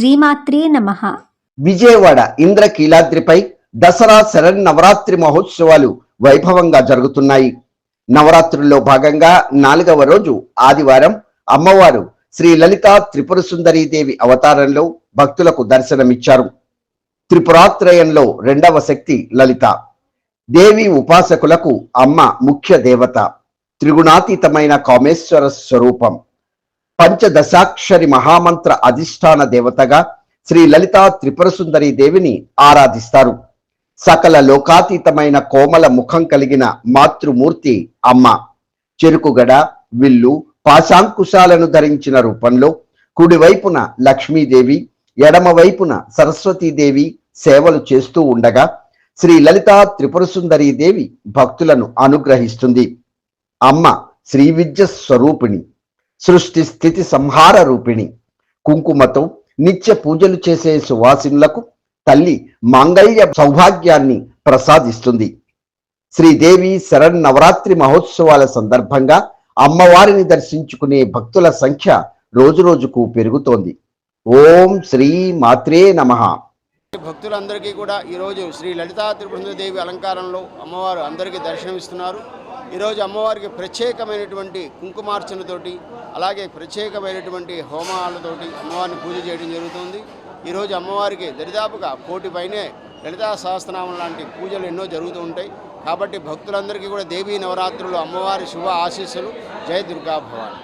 శ్రీమాత్రే నమ. విజయవాడ ఇంద్రకీలాద్రిపై దసరా శరన్నవరాత్రి మహోత్సవాలు వైభవంగా జరుగుతున్నాయి. నవరాత్రుల్లో భాగంగా నాలుగవ రోజు ఆదివారం అమ్మవారు శ్రీ లలిత త్రిపుర దేవి అవతారంలో భక్తులకు దర్శనమిచ్చారు. త్రిపురాత్రయంలో రెండవ శక్తి లలిత. దేవి ఉపాసకులకు అమ్మ ముఖ్య దేవత. త్రిగుణాతీతమైన కామేశ్వర స్వరూపం. పంచదశాక్షరి మహామంత్ర అధిష్టాన దేవతగా శ్రీ లలితా త్రిపుర సుందరి దేవిని ఆరాధిస్తారు. సకల లోకాతీతమైన కోమల ముఖం కలిగిన మాతృమూర్తి అమ్మ. చెరుకుగడ విల్లు పాశాంకుశాలను ధరించిన రూపంలో కుడివైపున లక్ష్మీదేవి ఎడమవైపున సరస్వతీదేవి సేవలు చేస్తూ ఉండగా శ్రీ లలితా త్రిపుర దేవి భక్తులను అనుగ్రహిస్తుంది. అమ్మ శ్రీ విద్య స్వరూపిణి. సృష్టి స్థితి సంహార రూపిణి. కుంకుమతో నిత్య పూజలు చేసే సువాసినులకు తల్లి మాంగళ్య సౌభాగ్యాన్ని ప్రసాదిస్తుంది. శ్రీదేవి శరణ్ నవరాత్రి మహోత్సవాల సందర్భంగా అమ్మవారిని దర్శించుకునే భక్తుల సంఖ్య రోజురోజుకు పెరుగుతోంది. ఓం శ్రీ మాత్రే నమః. భక్తులందరికీ కూడా ఈరోజు శ్రీ లలితా త్రిపురదేవి అలంకారంలో అమ్మవారు అందరికీ దర్శనమిస్తున్నారు. ఈరోజు అమ్మవారికి ప్రత్యేకమైనటువంటి కుంకుమార్చనతోటి అలాగే ప్రత్యేకమైనటువంటి హోమాలతోటి అమ్మవారిని పూజ చేయడం జరుగుతుంది. ఈరోజు అమ్మవారికి దరిదాపుగా కోటి పైనే లలితా సహస్రనామం లాంటి పూజలు ఎన్నో జరుగుతూ ఉంటాయి. కాబట్టి భక్తులందరికీ కూడా దేవీ నవరాత్రులు అమ్మవారి శుభ ఆశీస్సులు. జయ దుర్గా భవాని.